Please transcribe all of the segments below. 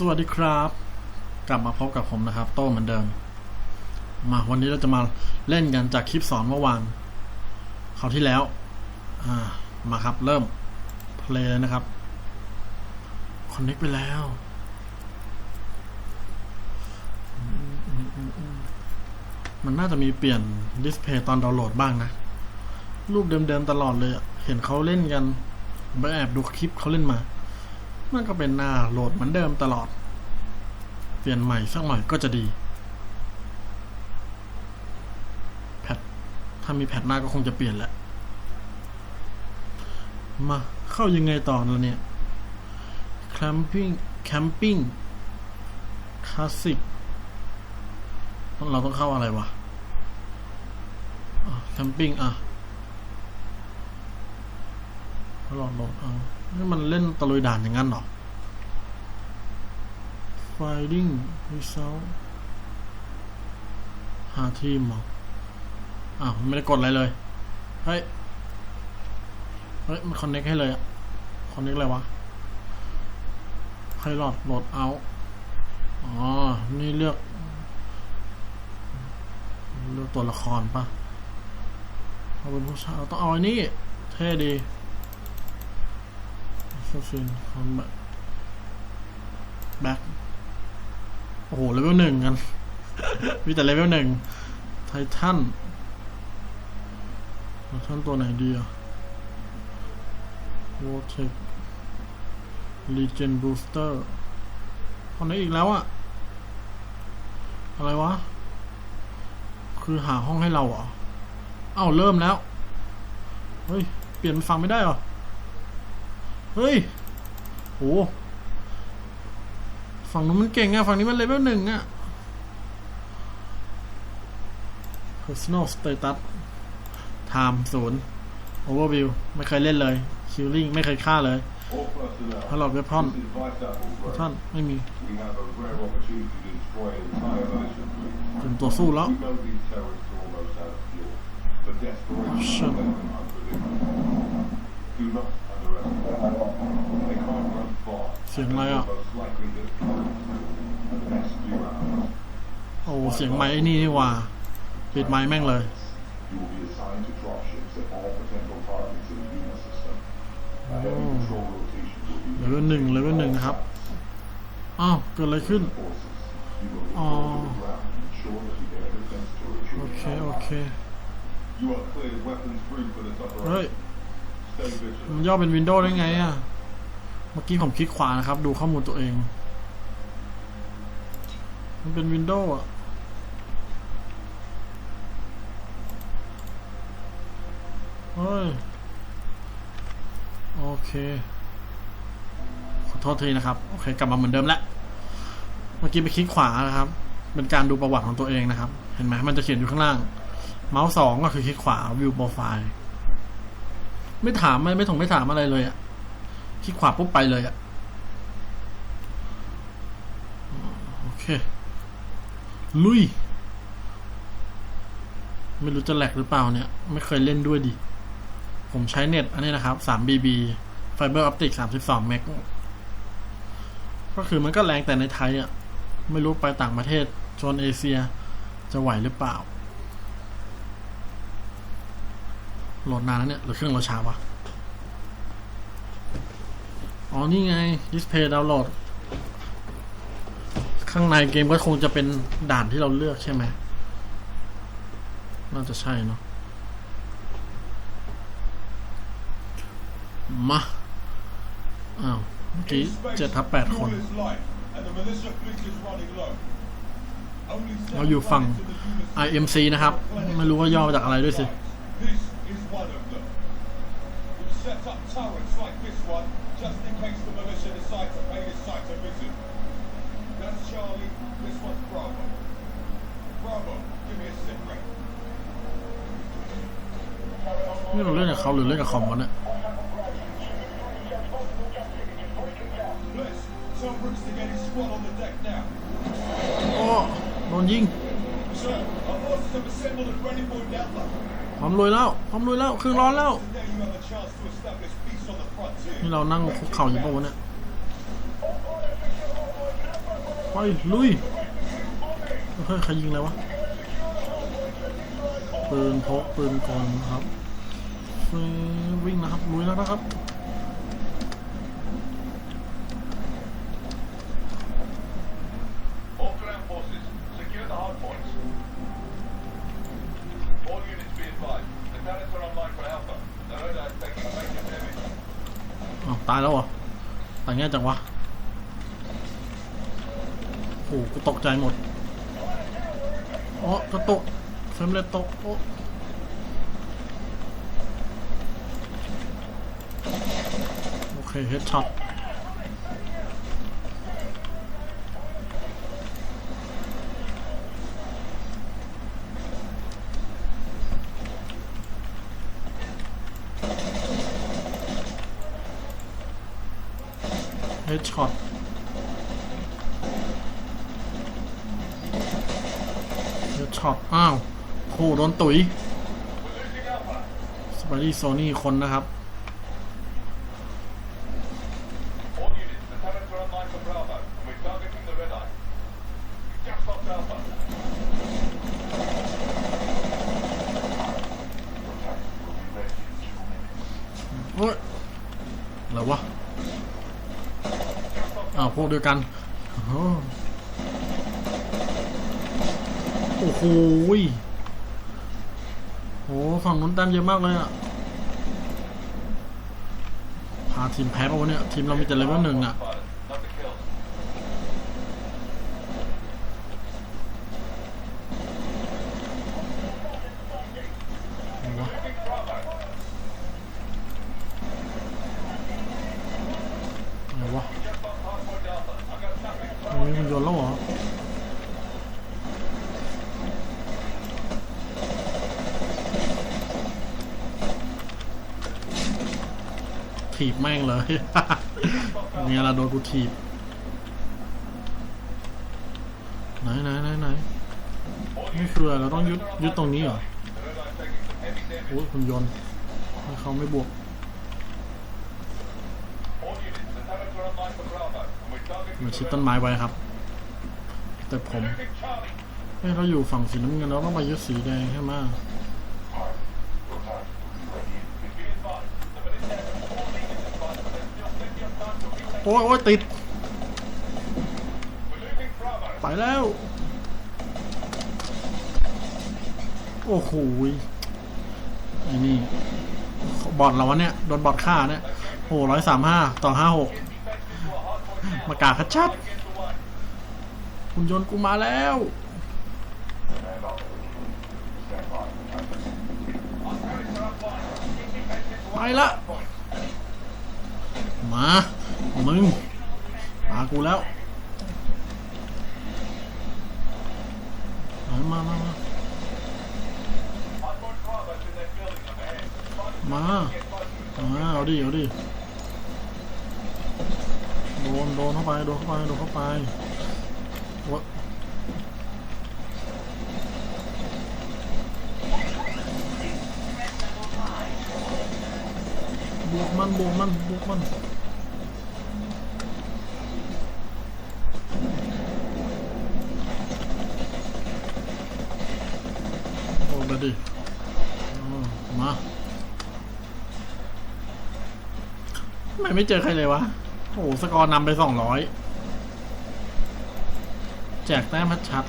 สวัสดีครับ กลับมาพบกับผมนะครับ โต้เหมือนเดิม มาวันนี้เราจะมาเล่นกันจากคลิปสอนเมื่อวานคราวที่แล้วอ่ามาครับเริ่มเพลย์เลยนะครับคอนเน็กไปแล้ว มันน่าจะมีเปลี่ยนดิสเพย์ตอนดาวน์โหลดบ้างนะ รูปเดิมๆตลอดเลย เห็นเขาเล่นกันมไปแอบดูคลิปเขาเล่นมา มันก็เป็นหน้าโหลดเหมือนเดิมตลอด เปลี่ยนใหม่สักหน่อยก็จะดี แพท ถ้ามีแพทหน้าก็คงจะเปลี่ยนแหละ มาเข้ายังไงต่อแล้วเนี่ยแคมปิ้งแคมปิ้งคลาสสิกเราต้องเข้าอะไรวะแคมปิ้งอะลองลองเอา นี่มันเล่นตะลุยด่านอย่างนั้นหรอ Finding result หาทีมเหรออ้าวมันไม่ได้กดอะไรเลย เฮ้ย เฮ้ย มันคอนเน็กให้เลยอะคอนเน็กอะไรวะไพลอตโหลดเอาอ๋อ นี่เลือก เลือกตัวละครปะเอาเป็นผู้ชายต้องเอาอันนี้เท่ดี Assassin Combat Back โอ้โหเลเวลหนึ่งกัน มีแต่เลเวลหนึ่งไททันไททันตัวไหนดีอะ w o r t e x Legion Booster คนไหนอีกแล้วอะอะไรวะ คือหาห้องให้เราเหรอเอ้าเริ่มแล้ว เฮ้ย เปลี่ยนฟังไม่ได้เหรอ เฮ้ยโหฝั่งนู้นมันเก่งอะฝั่งนี้มันเลเวลหนึ่งอะ personal status time ศูนย์ overview ไม่เคยเล่นเลย killing ไม่เคยฆ่าเลยพลอดเวพอนท่านไม่มีเป็นตัวสู้แล้วช สียงอะไรอะ โอ้ เสียงไม้ไอ้นี่นี่ว่า ปิดไม้แม่งเลย เลเวลหนึ่งเลเวลหนึ่งนะครับ อ้าว เกิดอะไรขึ้น อ๋อ โอเค โอเค เฮ้ย มันย่อเป็นวินโดว์ได้ไงอะ มื่อกี้ผมคลิกขวานะครับ ดูข้อมูลตัวเอง มันเป็นวินโดว์อะเฮ้ย โอเค ขอโทษทีนะครับ โอเค กลับมาเหมือนเดิมแล้ว เมื่อกี้ไปคลิกขวานะครับ เป็นการดูประวัติของตัวเองนะครับ เห็นไหมมันจะเขียนอยู่ข้างล่าง เมาส์สองก็คือคลิกขวา view profile ไม่ถามไม่ไม่ถงไม่ถามอะไรเลยอะ คลิกขวาปุ๊บไปเลยอะโอเค ลุย ไม่รู้จะแหลกหรือเปล่าเนี่ย ไม่เคยเล่นด้วยดิ ผมใช้เน็ตอันนี้นะครับ 3BB Fiber Optic 32เมกก็คือมันก็แรงแต่ในไทยอะไม่รู้ไปต่างประเทศโซนเอเชีย จะไหวหรือเปล่าโหลดนานแล้วเนี่ย หรือเครื่องเราช้าวะ อ๋อ นี่ไง display download ข้างในเกมก็คงจะเป็นด่านที่เราเลือกใช่ไหม น่าจะใช่เนาะ มา อ้าว เมื่อกี้เจ็ดทับแปดคน เราอยู่ฝั่ง IMC นะครับ ไม่รู้ว่าย่อมาจากอะไรด้วยสิ This is one of them. We've set up turrets like this one just in case the militia decide to pay this site a visit. That's Charlie, this one's Bravo. Bravo, give me a sit rep. นี่เราเล่นกับเขาหรือเล่นกับคอมวะเนี่ย Bliss, tell Brooks to get his squad on the deck now. โอ้โดนยิง Sir, our forces have assembled at Ready for Delta. พร้อมลุยแล้วพร้อมลุยแล้วเครื่องร้อนแล้ว นี่เรานั่งคุกเข่าอยู่ปะวะเนี่ยไปลุยเฮ้ยใครยิงอะไรวะ ปืนพกปืนกลนะครับวิ่งนะครับลุยแล้วนะครับ All ground forces, secure the hard points. All units be advised. The turrets are online for Alpha. The radar is taking major damage. อ้าวตายแล้วเหรอ ตายง่ายจังวะโอ้หกูตกใจหมดอ๋อกระตกเฟมเรทตกโอ้โอเคเฮดช็อต เฮดช็อตเฮดช็อตอ้าวโหโดนตุ๋ยสไปดี้โซนี่คนนะครับ All units, the turrets are online for Bravo. And we're targeting the red eye. We just lost Alpha. Your tanks will be ready in two minutes. เฮ้ยอะไรวะ อ้าวพว กเดียวกันโอ้โหโหฝั่งนู้นแต้มเยอะมากเลยอะพาทีมแพ้ปะวะเนี่ย ทีมเรามีแต่เลเวลหนึ่งอะ Pilot, not the kills. อะไรวะ Losing Bravo. อะไรวะ Just lost hardpoint Alpha. I've got nothing. ตรงนี้มันโยนแล้วเหรอ ถีบแม่งเลยเนี่ยเราโดนกูถีบไหนไหนไหนไหนนี่คืออะไรเราต้องยึดยึดตรงนี้เหรอโอ้ยคุณยนต์เขาไม่บวกมาชิดต้นไม้ไว้ครับ แต่ผมเฮ้ยเราอยู่ฝั่งสีน้ำเงินเราต้องมายึดสีแดงใช่ไหม โอ้โอ้ติด ไปแล้ว โอ้โหไอ้นี่บอดเราวะเนี่ย โดนบอดฆ่าเนี่ยโอ้ร้อยสามห้าต่อห้าหกมากาคัดชัดคุณยนต์กูมาแล้วไปละ มา มึงมากูแล้วมามามามามามาเอาดิเอาดิโดนโดนเข้าไปโดนเข้าไปโดนเข้าไปโอ๊ยบวกมันบวกมันบวกมัน โอ้ไปดิอ๋อมาทำ ไม่เจอใครเลยวะ โอ้โห สกอร์นำไปสองร้อย แจกแต้มชัด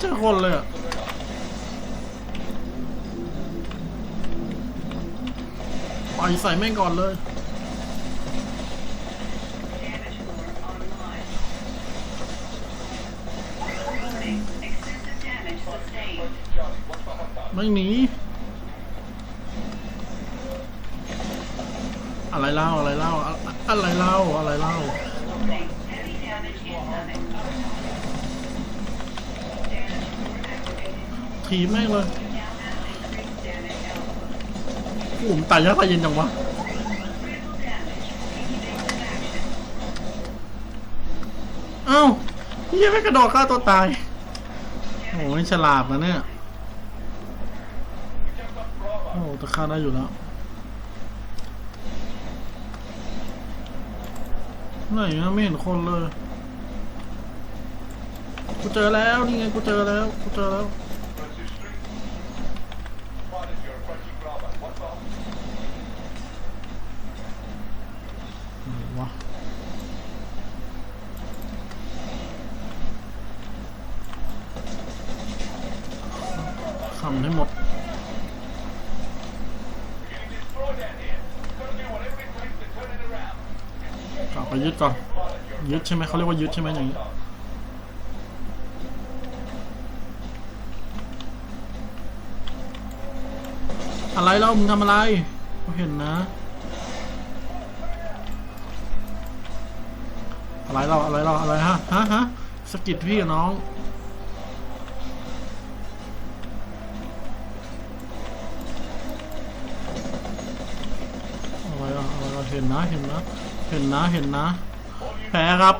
เจอคนเลยอะปล่อยใส่แม่งก่อนเลยไม่หนีอะไรเล่าอะไรเล่าอะไรเล่าอะไรเล่า Warning, heavy damage incoming. Damage floor activated. ทีแม่งเลยโอ้มตายยากตายเย็นจังวะเอ้าเฮียไม่กระโดดฆ่าตัวตาย โอ้ยฉลาดนะเนี่ย โอ้ต่ฆ่าได้อยู่แล้วไหนนะไม่เห็นคนเลย กูเจอแล้ว นี่ไง กูเจอแล้ว กูเจอแล้ว Francis Street. Spotted you approaching Bravo. What's up? ไหนวะทำให้หมด We're getting destroyed down here. Gotta do whatever it takes to turn it around. กลับไปยึดก่อน ยึดใช่ไหมเขาเรียกว่ายึดใช่ไหมอย่างนี้อะไรเล่ามึงทำอะไรเห็นนะ อะไรเราอะไรเราอะไรฮะฮะฮะสกิดพี่กับน้องอะไรเราอะไรเราเห็นนะเห็นนะ เห็นนะเห็นนะ แพ้ครับ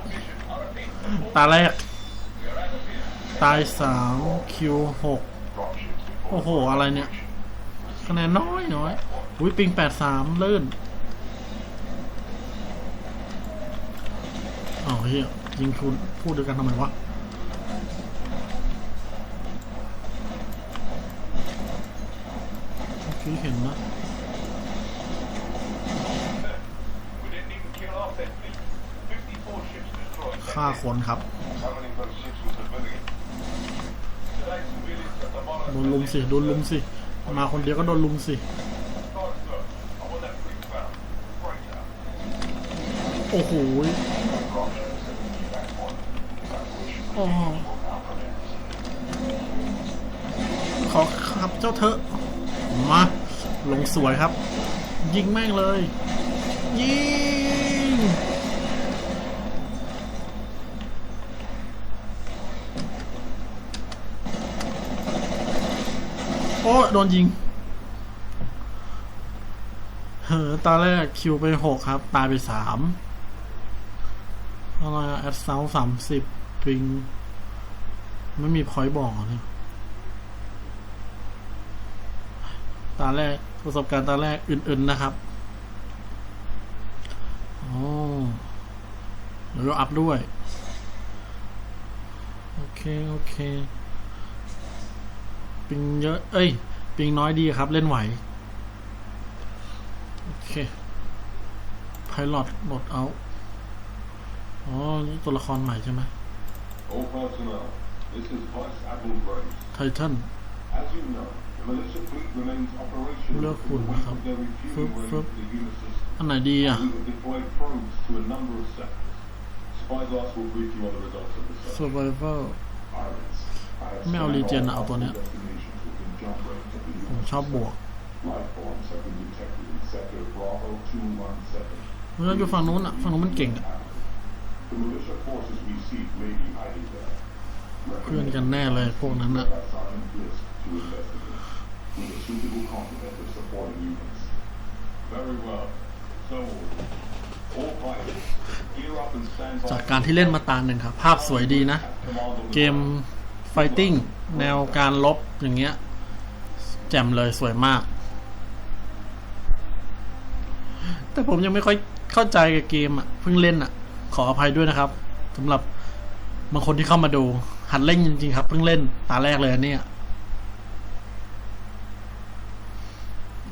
ตาแรก ตายสามคิวหกโอ้โห อะไรเนี่ย คะแนนน้อยน้อยอุ้ยปิงแปดสามลื่นอ๋อเฮียยิงพูดพูดด้วยกันทำไมวะเมื่อกี้เห็นนะ ฆ่าคนครับโดนลุมสิโดนลุมสิ มาคนเดียวก็โดนลุมสิ โอ้โหขอขับเจ้าเถอะ มา ลงสวยครับ ยิงแม่งเลย ยิง อ้โดนยิงเฮ้อตอนแรกคิวไปหกครับ ตายไปสามอะไรแอดเซลสามสิบปิง ไม่มีพอยต์บอกเลยตาแรก ประสบการณ์ตาแรกอื่น ๆ นะครับโอ้แล้วก็อัพด้วย โอเค โอเค ปิงเยอะ เอ้ย ปิงน้อยดีครับ เล่นไหว โอเคไพลอตโหลดเอา อ๋อ นี่ตัวละครใหม่ใช่ไหม All personnel, this is Vice Admiral Graves. ไททัน As you know, the militia fleet remains operational Look, in the what wake happened? of their refueling Fruit, rate fruit. of the unit system. อันไหนดีอะ We have deployed probes to a number of sectors. Spyglass ไม่เอารีเจนเอาตัวเนี้ย ผมชอบบวกเราอยู่ฝั่งนู้นอะ ฝั่งนู้นมันเก่งเพื่อนกันแน่เลยพวกนั้นอะจากการที่เล่นมาตาหนึ่งครับ ภาพสวยดีนะ เกม ไฟติ้งแนวการลบอย่างเงี้ย แจ่มเลยสวยมาก แต่ผมยังไม่ค่อยเข้าใจกับเกมอะเพิ่งเล่นอะ ขออภัยด้วยนะครับสำหรับบางคนที่เข้ามาดู หัดเล่นจริงๆครับ เพิ่งเล่นตาแรกเลยเนี่ย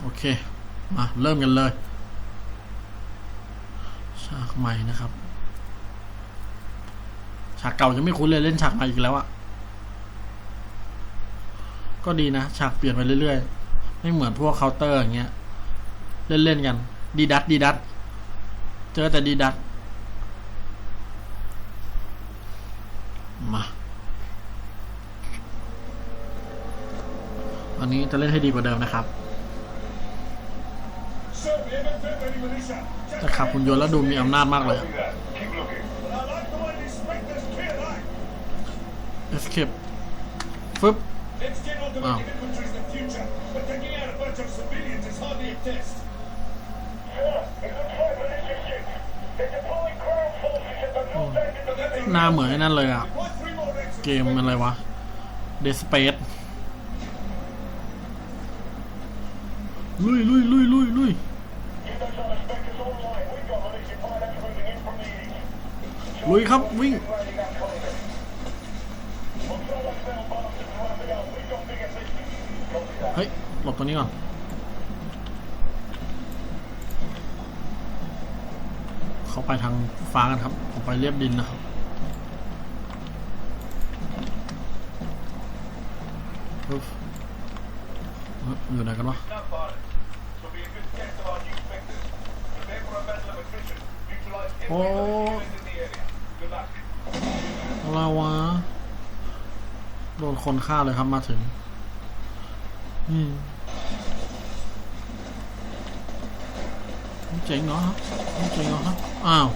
โอเค มา เริ่มกันเลยฉากใหม่นะครับ ฉากเก่ายังไม่คุ้นเลยเล่นฉากใหม่อีกแล้วอะ ก็ดีนะ ฉากเปลี่ยนไปเรื่อยๆ ไม่เหมือนพวกเคาน์เตอร์อย่างเงี้ย เล่นๆกัน ดีดัตดีดัตเจอแต่ดีดัตมาวันนี้จะเล่นให้ดีกว่าเดิมนะครับ จะขับหุ่นยนต์แล้วดูมีอำนาจมากเลย escape ฟึบ Let's get on to Oh. make infantry's the future, but taking out a bunch of civilians is hardly a test. Oh. หน้าเหมือนไอ้นั่นเลยอะ Why three more extras? เกมอะไรวะ Dead Space ลุยลุยลุยลุยลุยลุยครับ วิ่ง เฮ้ย หลบตัวนี้ก่อนเขาไปทางฟ้ากันครับ ผมไปเรียบดินนะครับอยู่ไหนกันวะโอ้อะวะ โดนคนฆ่าเลยครับมาถึง อืมเจ๋งเหรอฮะเจ๋งเหรอฮะอ้าว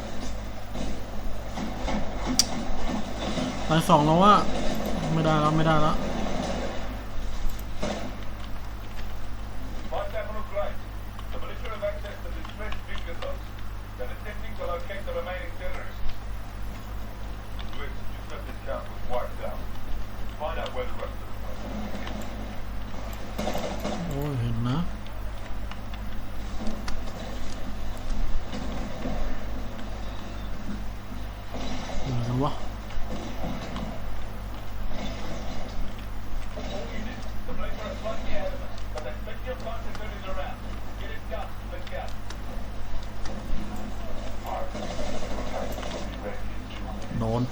ตายสองแล้วว่า ไม่ได้แล้ว ไม่ได้แล้ว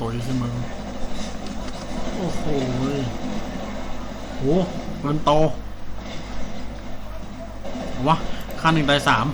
ตัวอยู่สิมึงโอ้โหยโหเงินโตเอาวะค่าหนึ่งตายสาม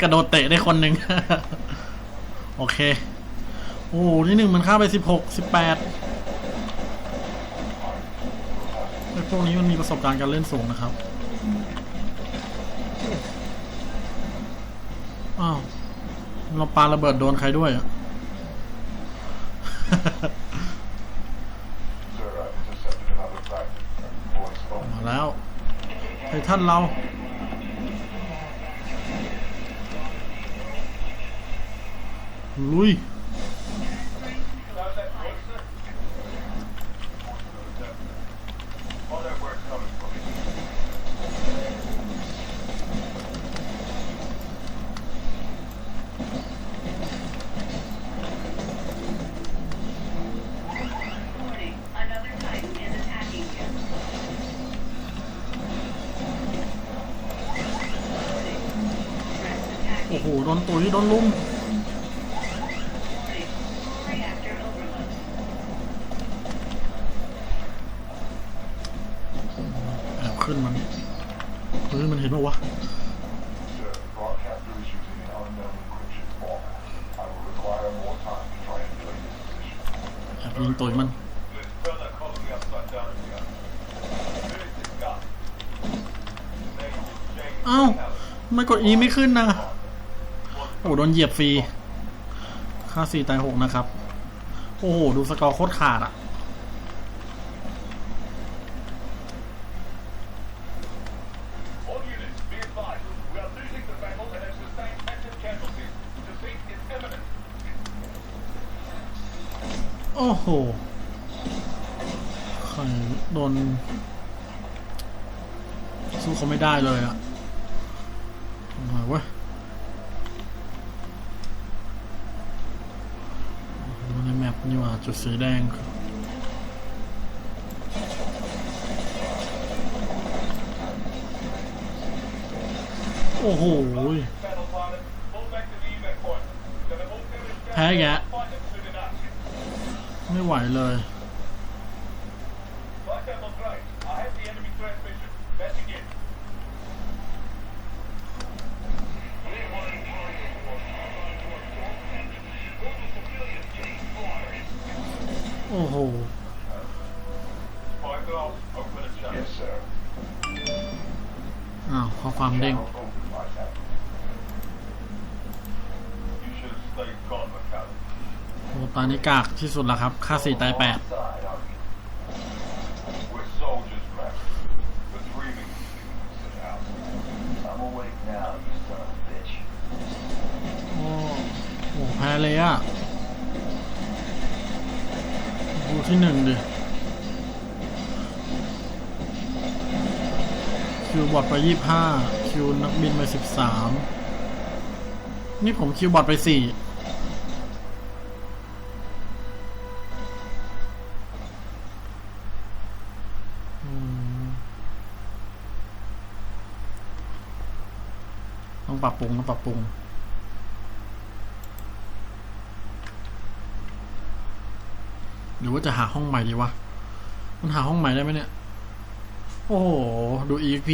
กระโดดเตะได้คนหนึ่ง โอเค โอ้โหที่หนึ่งมันฆ่าไปสิบหกสิบแปดไอ้พวกนี้มันมีประสบการณ์การเล่นสูงนะครับ อ้าว เราปาระเบิดโดนใครด้วยอะมาแล้วไททันเรา นตุ๋ยโดนลุ่มแอบขึ้นมันเฮ้ยมันเห็นปะวะยิงตุ๋ยมันเอ้าไม่กดอีไม่ขึ้นนะ โดนเหยียบฟรี ค่าสี่ตายหกนะครับ โอ้โห ดูสกอร์โคตรขาดอะ่ะ โอ้โหโดนสู้เขาไม่ได้เลยอะ่ะ จุดสีแดง โอ้โห แพ้แกไม่ไหวเลย โห อ้าวข้อความเด้งโอ้ตอนนี้กากที่สุดแล้วครับ ค่าสี่ตายแปด Side, are you? We're soldiers, Mac. We're dreaming of sit out. I'm awake now, you son of a bitch. โอ้โหแพ้เลยอะดูที่หนึ่งดิ คิวบอทไป ยี่ห้าคิวนักบินไปสิบสามนี่ผมคิวบอทไปสี่ต้องปรับปรุงต้องปรับปรุงหรือว่าจะหาห้องใหม่ดีวะ มันหาห้องใหม่ได้ไหมเนี่ย โอ้โห ดู EXP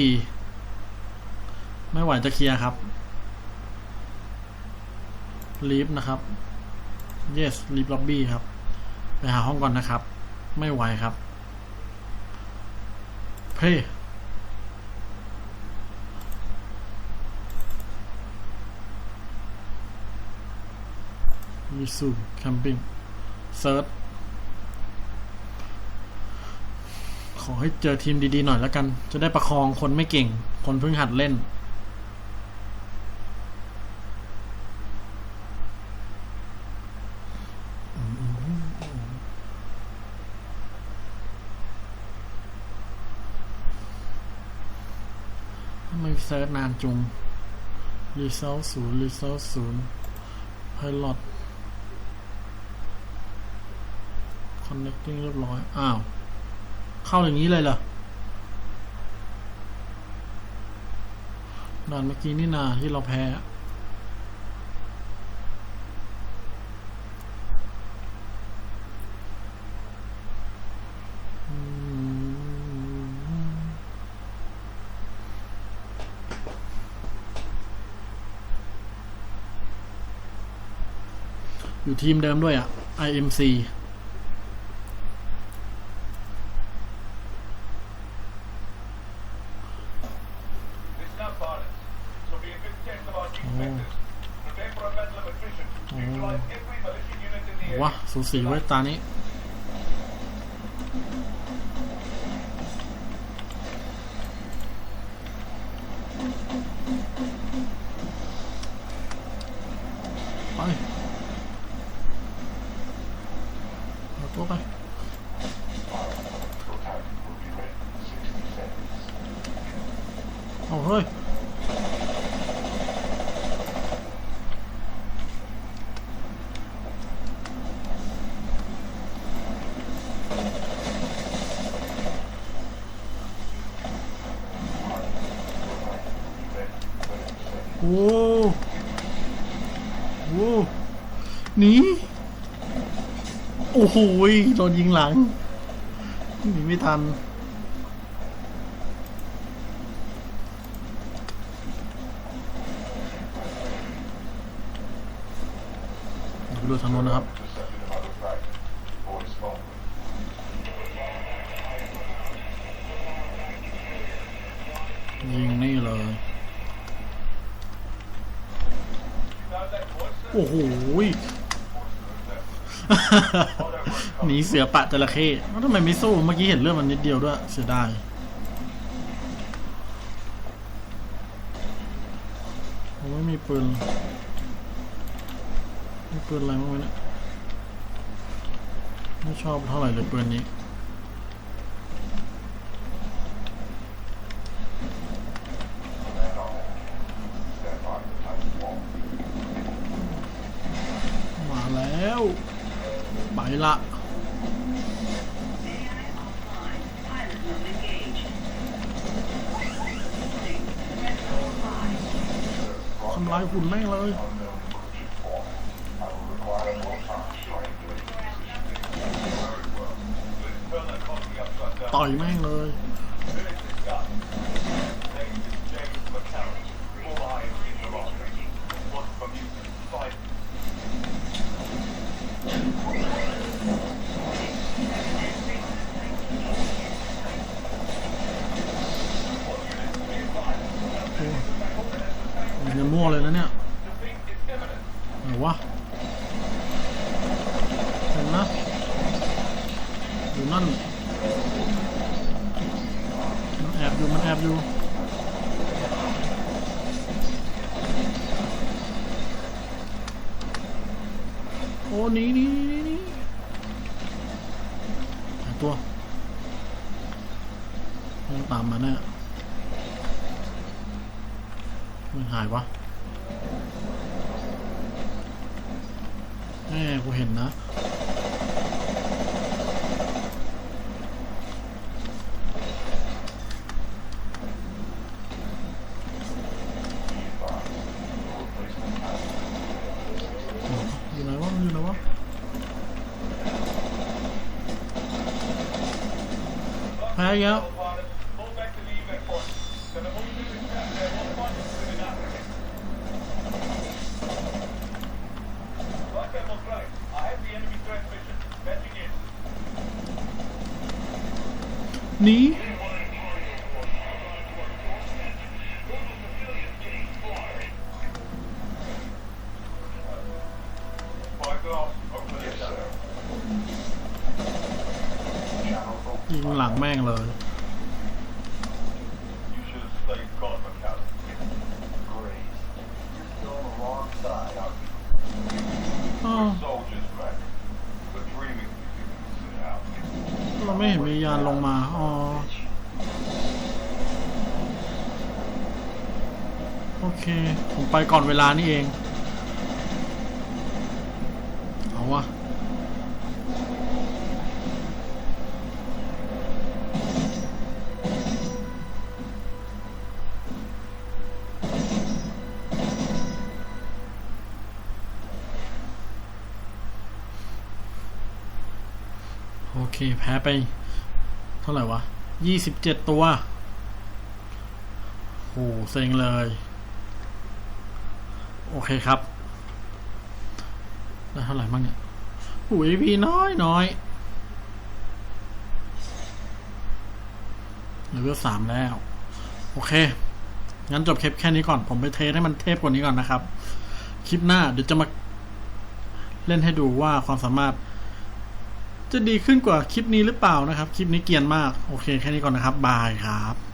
ไม่ไหวจะเคลียร์ครับ leave นะครับ yes leave lobby ครับ ไปหาห้องก่อนนะครับ ไม่ไหวครับ เพ่มีซูแคมปิ้งเซิร์ชขอให้เจอทีมดีๆหน่อยแล้วกัน จะได้ประคองคนไม่เก่ง คนเพิ่งหัดเล่น ทำ ไม่เซิร์ชนานจุงรีเซลศูนย์รีเซลศูนย์ไพลอต connecting เรียบร้อย อ้าว เข้าอย่างนี้เลยเหรอด่านเมื่อกี้นี่นาที่เราแพ้ ทีมเดิมด้วยอะ IMC ว้าสูสีไว้ตานี้ ไปเอาตัวไป เอาเฮ้ย โอ้ โหหนีโอ้โหโดนยิงหลังหนีไม่ทันดูดูทางโน้นนะครับ ยิงนี่เลย Now that voice, โอ้โหหนีเสือปะจระเข้แล้วทำไมไม่สู้เมื่อกี้เห็นเรื่องมันนิดเดียวด้วย เสียดายผมไม่มีปืนมีปืนอะไรบ้างไหมเนี่ยไม่ชอบเท่าไหร่เลยปืนนี้ มาแล้ว นี่ละทำลายหุ่นแม่งเลยต่อยแม่งเลย Name is James McCarron. Four eyes in the rock. One from you. Five. มันจะมั่วเลยนะเนี่ย Defeat is imminent. ไหนวะเห็ นะอยู่นั่นมันแอบอยู่ มันแอบอยู่โอ้นีหนีหนีหนีหายตัวมันตามมาแน่มันหายวะแม่กูเห็นนะ อยู่ไหนวะมันอยู่ไหนวะ แพ้อีกแล้ว Pilot, pull back to the evac point. Gonna move to the cap there. We'll find you soon enough. Right, Admiral Gray. I have the enemy transmission. Matching in. หนี Spyglass, over the sir. ยิงหลังแม่งเลย You should have stayed calm, McCallum. Great. You're still on the wrong side, aren't you? อ้าว Soldiers, man. We're dreaming you can sit out. เราไม่เห็นมียานลงมา อ๋อ โอเค ผมไป ก่อนเวลานี่เอง เอาวะโอเค แพ้ไป เท่าไหร่วะยี่สิบเจ็ดตัว โห เซ็งเลย โอเคครับได้เท่าไหร่บ้างเนี่ยหุยพี่น้อยน้อยเหลือสามแล้ว โอเค งั้นจบคลิปแค่นี้ก่อน ผมไปเทสให้มันเทพกว่านี้ก่อนนะครับ คลิปหน้าเดี๋ยวจะมา เล่นให้ดูว่าความสามารถ จะดีขึ้นกว่าคลิปนี้หรือเปล่านะครับ คลิปนี้เกียนมาก โอเค แค่นี้ก่อนนะครับ บายครับ